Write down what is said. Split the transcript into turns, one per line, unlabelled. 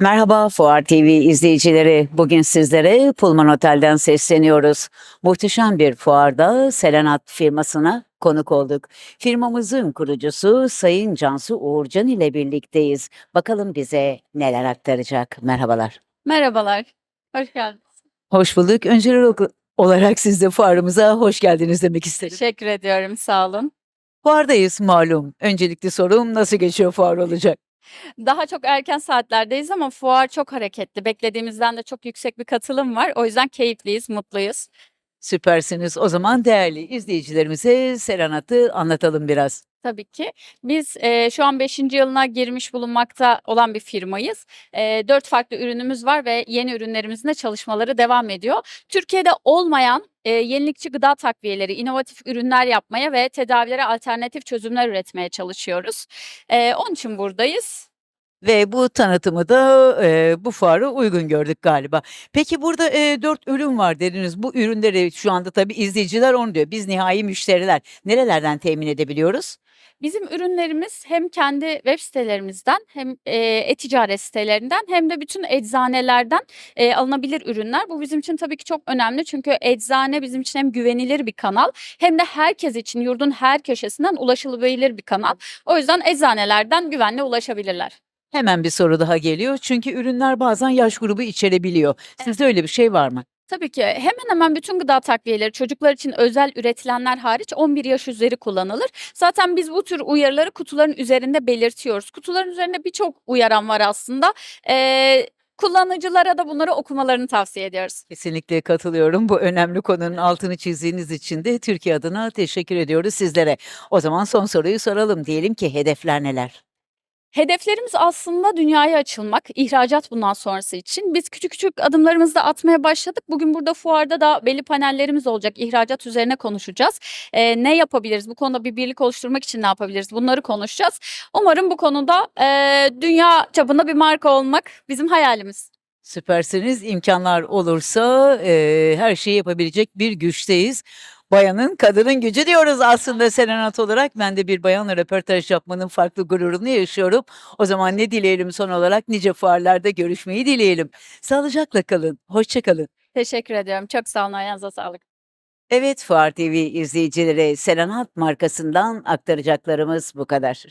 Merhaba Fuar TV izleyicileri. Bugün sizlere Pullman Otel'den sesleniyoruz. Muhteşem bir fuarda Selenat firmasına konuk olduk. Firmamızın kurucusu Sayın Cansu Uğurcan ile birlikteyiz. Bakalım bize neler aktaracak. Merhabalar.
Merhabalar, hoş geldiniz.
Hoş bulduk. Öncelikli olarak siz de fuarımıza hoş geldiniz demek isterim.
Teşekkür ediyorum, sağ olun.
Fuardayız malum. Öncelikli sorum nasıl geçiyor fuar olacak?
Daha çok erken saatlerdeyiz ama fuar çok hareketli. Beklediğimizden de çok yüksek bir katılım var. O yüzden keyifliyiz, mutluyuz.
Süpersiniz. O zaman değerli izleyicilerimize Selenat'ı anlatalım biraz.
Tabii ki. Biz eee, şu an 5. yılına girmiş bulunmakta olan bir firmayız. Eee 4 farklı ürünümüz var ve yeni ürünlerimizin de çalışmaları devam ediyor. Türkiye'de olmayan eee, yenilikçi gıda takviyeleri, inovatif ürünler yapmaya ve tedavilere alternatif çözümler üretmeye çalışıyoruz. Eee, onun için buradayız.
Ve bu tanıtımı da eee, bu fuara uygun gördük galiba. Peki burada eee, 4 ürün var dediniz. Bu ürünleri şu anda tabii izleyiciler onu diyor. Biz nihai müşteriler nerelerden temin edebiliyoruz?
Bizim ürünlerimiz hem kendi web sitelerimizden hem eee, e-ticaret sitelerinden hem de bütün eczanelerden eee, alınabilir ürünler. Bu bizim için tabii ki çok önemli çünkü eczane bizim için hem güvenilir bir kanal hem de herkes için yurdun her köşesinden ulaşılabilir bir kanal. O yüzden eczanelerden güvenle ulaşabilirler.
Hemen bir soru daha geliyor. Çünkü ürünler bazen yaş grubu içerebiliyor. Sizde öyle bir şey var mı?
Tabii ki hemen hemen bütün gıda takviyeleri çocuklar için özel üretilenler hariç 11 yaş üzeri kullanılır. Zaten biz bu tür uyarıları kutuların üzerinde belirtiyoruz. Kutuların üzerinde birçok uyaran var aslında. Ee, kullanıcılara da bunları okumalarını tavsiye ediyoruz.
Kesinlikle katılıyorum. Bu önemli konunun altını çizdiğiniz için de Türkiye adına teşekkür ediyoruz sizlere. O zaman son soruyu soralım. Diyelim ki hedefler neler?
Hedeflerimiz aslında dünyaya açılmak, ihracat bundan sonrası için. Biz küçük küçük adımlarımızı da atmaya başladık. Bugün burada fuarda da belli panellerimiz olacak. İhracat üzerine konuşacağız. Ee, ne yapabiliriz? Bu konuda bir birlik oluşturmak için ne yapabiliriz? Bunları konuşacağız. Umarım bu konuda e, dünya çapında bir marka olmak bizim hayalimiz.
Süpersiniz. İmkanlar olursa eee, her şeyi yapabilecek bir güçteyiz. Bayanın, kadının gücü diyoruz aslında Serenat olarak. Ben de bir bayanla röportaj yapmanın farklı gururunu yaşıyorum. O zaman ne dileyelim son olarak? Nice fuarlarda görüşmeyi dileyelim. Sağlıcakla kalın. Hoşça kalın.
Teşekkür ediyorum. Çok sağ olun. Ayağınıza sağlık.
Evet Fuar TV izleyicileri Serenat markasından aktaracaklarımız bu kadar.